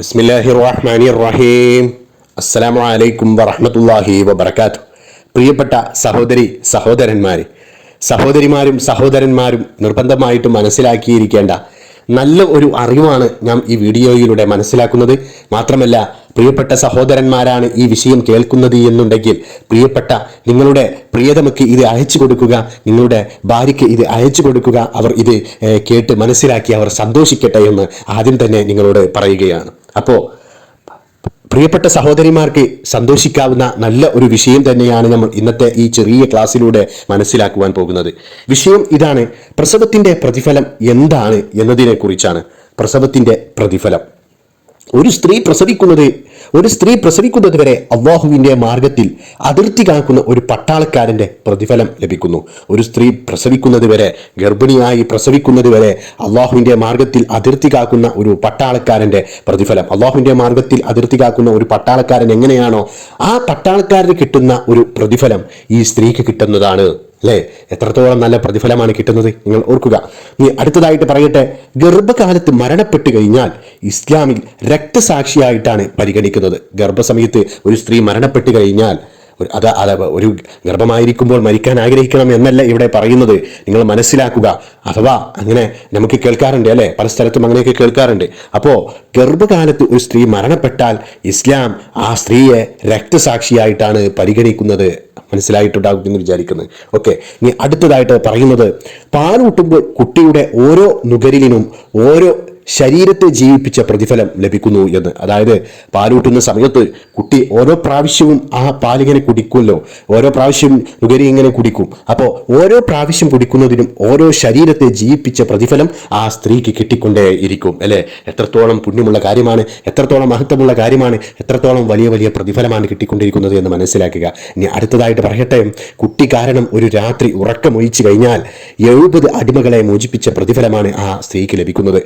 ബിസ്മില്ലാഹി റഹ്മാനി റഹീം അസ്സലാമു അലൈക്കും വറഹ്മത്തുള്ളാഹി വബർക്കാത്തു പ്രിയപ്പെട്ട സഹോദരി സഹോദരന്മാരെ സഹോദരിമാരും സഹോദരന്മാരും നിർബന്ധമായിട്ടും മനസ്സിലാക്കിയിരിക്കേണ്ട നല്ല ഒരു അറിവാണ് ഞാൻ ഈ വീഡിയോയിലൂടെ മനസ്സിലാക്കുന്നത്. മാത്രമല്ല പ്രിയപ്പെട്ട സഹോദരന്മാരാണ് ഈ വിഷയം കേൾക്കുന്നത് എന്നുണ്ടെങ്കിൽ പ്രിയപ്പെട്ട നിങ്ങളുടെ പ്രിയതമക്ക് ഇത് അയച്ചു കൊടുക്കുക നിങ്ങളുടെ ഭാര്യയ്ക്ക് ഇത് അയച്ചു കൊടുക്കുക. അവർ ഇത് കേട്ട് മനസ്സിലാക്കി അവർ സന്തോഷിക്കട്ടെ എന്ന് ആദ്യം തന്നെ നിങ്ങളോട് പറയുകയാണ്. അപ്പോൾ പ്രിയപ്പെട്ട സഹോദരിമാർക്ക് സന്തോഷിക്കാവുന്ന നല്ല ഒരു വിഷയം തന്നെയാണ് നമ്മൾ ഇന്നത്തെ ഈ ചെറിയ ക്ലാസ്സിലൂടെ മനസ്സിലാക്കുവാൻ പോകുന്നത്. വിഷയം ഇതാണ് പ്രസവത്തിന്റെ പ്രതിഫലം എന്താണ് എന്നതിനെക്കുറിച്ചാണ്. പ്രസവത്തിന്റെ പ്രതിഫലം. ഒരു സ്ത്രീ പ്രസവിക്കുന്നത് ഒരു സ്ത്രീ പ്രസവിക്കുന്നത് വരെ അള്ളാഹുവിന്റെ മാർഗത്തിൽ അതിർത്തി കാക്കുന്ന ഒരു പട്ടാളക്കാരന്റെ പ്രതിഫലം ലഭിക്കുന്നു. ഒരു സ്ത്രീ പ്രസവിക്കുന്നത് വരെ ഗർഭിണിയായി പ്രസവിക്കുന്നത് വരെ അള്ളാഹുവിന്റെ മാർഗത്തിൽ അതിർത്തി കാക്കുന്ന ഒരു പട്ടാളക്കാരന്റെ പ്രതിഫലം. അള്ളാഹുവിന്റെ മാർഗത്തിൽ അതിർത്തി കാക്കുന്ന ഒരു പട്ടാളക്കാരൻ എങ്ങനെയാണോ ആ പട്ടാളക്കാരന് കിട്ടുന്ന ഒരു പ്രതിഫലം ഈ സ്ത്രീക്ക് കിട്ടുന്നതാണ്. അല്ലേ? എത്രത്തോളം നല്ല പ്രതിഫലമാണ് കിട്ടുന്നത്? നിങ്ങൾ ഓർക്കുക. നീ അടുത്തതായിട്ട് പറയട്ടെ. ഗർഭകാലത്ത് മരണപ്പെട്ടു കഴിഞ്ഞാൽ ഇസ്ലാമിൽ രക്തസാക്ഷിയായിട്ടാണ് പരിഗണിക്കുന്നത്. ഗർഭസമയത്ത് ഒരു സ്ത്രീ മരണപ്പെട്ടു കഴിഞ്ഞാൽ അത് അത് ഒരു ഗർഭമായിരിക്കുമ്പോൾ മരിക്കാൻ ആഗ്രഹിക്കണം എന്നല്ല ഇവിടെ പറയുന്നത്. നിങ്ങൾ മനസ്സിലാക്കുക. അഥവാ അങ്ങനെ നമുക്ക് കേൾക്കാറുണ്ട് അല്ലേ? പല സ്ഥലത്തും അങ്ങനെയൊക്കെ കേൾക്കാറുണ്ട്. അപ്പോൾ ഗർഭകാലത്ത് ഒരു സ്ത്രീ മരണപ്പെട്ടാൽ ഇസ്ലാം ആ സ്ത്രീയെ രക്തസാക്ഷിയായിട്ടാണ് പരിഗണിക്കുന്നത് മനസ്സിലായിട്ടുണ്ടാകും എന്ന് വിചാരിക്കുന്നത് ഓക്കെ ഇനി അടുത്തതായിട്ട് പറയുന്നത് പാലൂട്ടുമ്പോൾ കുട്ടിയുടെ ഓരോ നുകരിലിനും ഓരോ ശരീരത്തെ ജീവിപ്പിച്ച പ്രതിഫലം ലഭിക്കുന്നു എന്ന്. അതായത് പാലൂട്ടുന്ന സമയത്ത് കുട്ടി ഓരോ പ്രാവശ്യവും ആ പാലിങ്ങനെ കുടിക്കുമല്ലോ. ഓരോ പ്രാവശ്യം നുകരി ഇങ്ങനെ കുടിക്കും. അപ്പോൾ ഓരോ പ്രാവശ്യം കുടിക്കുന്നതിനും ഓരോ ശരീരത്തെ ജീവിപ്പിച്ച പ്രതിഫലം ആ സ്ത്രീക്ക് കിട്ടിക്കൊണ്ടേ ഇരിക്കും. അല്ലേ? എത്രത്തോളം പുണ്യമുള്ള കാര്യമാണ് എത്രത്തോളം മഹത്വമുള്ള കാര്യമാണ് എത്രത്തോളം വലിയ വലിയ പ്രതിഫലമാണ് കിട്ടിക്കൊണ്ടിരിക്കുന്നത് എന്ന് മനസ്സിലാക്കുക. ഇനി അടുത്തതായിട്ട് പറയട്ടെ. കുട്ടി കാരണം ഒരു രാത്രി ഉറക്കമൊഴിച്ചു കഴിഞ്ഞാൽ എഴുപത് അടിമകളെ മോചിപ്പിച്ച പ്രതിഫലമാണ് ആ സ്ത്രീക്ക് ലഭിക്കുന്നത്.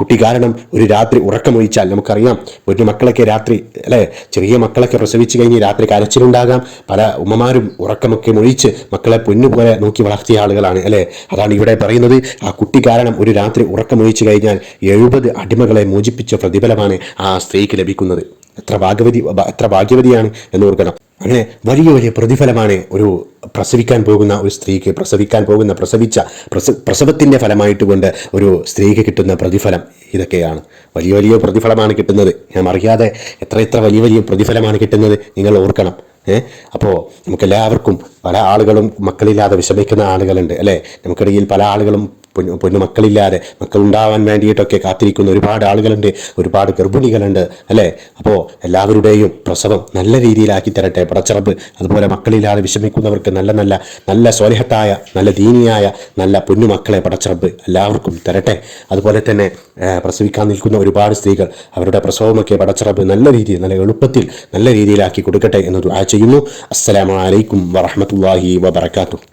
കുട്ടി കാരണം ഒരു രാത്രി ഉറക്കമൊഴിച്ചാൽ നമുക്കറിയാം ഒരു മക്കളൊക്കെ രാത്രി അല്ലേ? ചെറിയ മക്കളൊക്കെ പ്രസവിച്ചു കഴിഞ്ഞ് രാത്രി കരച്ചിലുണ്ടാകാം. പല ഉമ്മമാരും ഉറക്കമൊക്കെ മൊഴിച്ച് മക്കളെ പൊന്നുപോലെ നോക്കി വളർത്തിയ ആളുകളാണ് അല്ലേ? അതാണ് ഇവിടെ പറയുന്നത്. ആ കുട്ടി കാരണം ഒരു രാത്രി ഉറക്കമൊഴിച്ചു കഴിഞ്ഞാൽ എഴുപത് അടിമകളെ മോചിപ്പിച്ച പ്രതിഫലമാണ് ആ സ്ത്രീക്ക് ലഭിക്കുന്നത്. എത്ര ഭാഗവതി എത്ര ഭാഗ്യവതിയാണ് എന്ന് ഓർക്കണം. അങ്ങനെ വലിയ വലിയ പ്രതിഫലമാണ് ഒരു പ്രസവിക്കാൻ പോകുന്ന ഒരു സ്ത്രീക്ക് പ്രസവിക്കാൻ പോകുന്ന പ്രസവിച്ച പ്രസ പ്രസവത്തിന്റെ ഫലമായിട്ട് കൊണ്ട് ഒരു സ്ത്രീക്ക് കിട്ടുന്ന പ്രതിഫലം ഇതൊക്കെയാണ്. വലിയ വലിയ പ്രതിഫലമാണ് കിട്ടുന്നത്. ഞാൻ അറിയാതെ എത്ര എത്ര വലിയ വലിയ പ്രതിഫലമാണ് കിട്ടുന്നത് നിങ്ങൾ ഓർക്കണം. ഏഹ് അപ്പോൾ നമുക്കെല്ലാവർക്കും പല ആളുകളും മക്കളില്ലാതെ വിഷമിക്കുന്ന ആളുകളുണ്ട് അല്ലേ? നമുക്കിടയിൽ പല ആളുകളും പൊന്നു പൊന്നു മക്കളില്ലാതെ മക്കളുണ്ടാവാൻ വേണ്ടിയിട്ടൊക്കെ കാത്തിരിക്കുന്ന ഒരുപാട് ആളുകളുണ്ട് ഒരുപാട് ഗർഭിണികളുണ്ട് അല്ലേ? അപ്പോൾ എല്ലാവരുടെയും പ്രസവം നല്ല രീതിയിലാക്കി തരട്ടെ പടച്ചിറപ്പ്. അതുപോലെ മക്കളില്ലാതെ വിഷമിക്കുന്നവർക്ക് നല്ല നല്ല നല്ല സ്വലഹത്തായ നല്ല ദീനിയായ നല്ല പൊന്നു മക്കളെ പടച്ചിറപ്പ് എല്ലാവർക്കും തരട്ടെ. അതുപോലെ തന്നെ പ്രസവിക്കാൻ നിൽക്കുന്ന ഒരുപാട് സ്ത്രീകൾ അവരുടെ പ്രസവമൊക്കെ പടച്ചിറപ്പ് നല്ല രീതിയിൽ നല്ല എളുപ്പത്തിൽ നല്ല രീതിയിലാക്കി കൊടുക്കട്ടെ എന്ന് ദുആ ചെയ്യുന്നു. അസ്സലാമു അലൈക്കും വറഹ്മത്തുള്ളാഹി വബറകാതുഹു.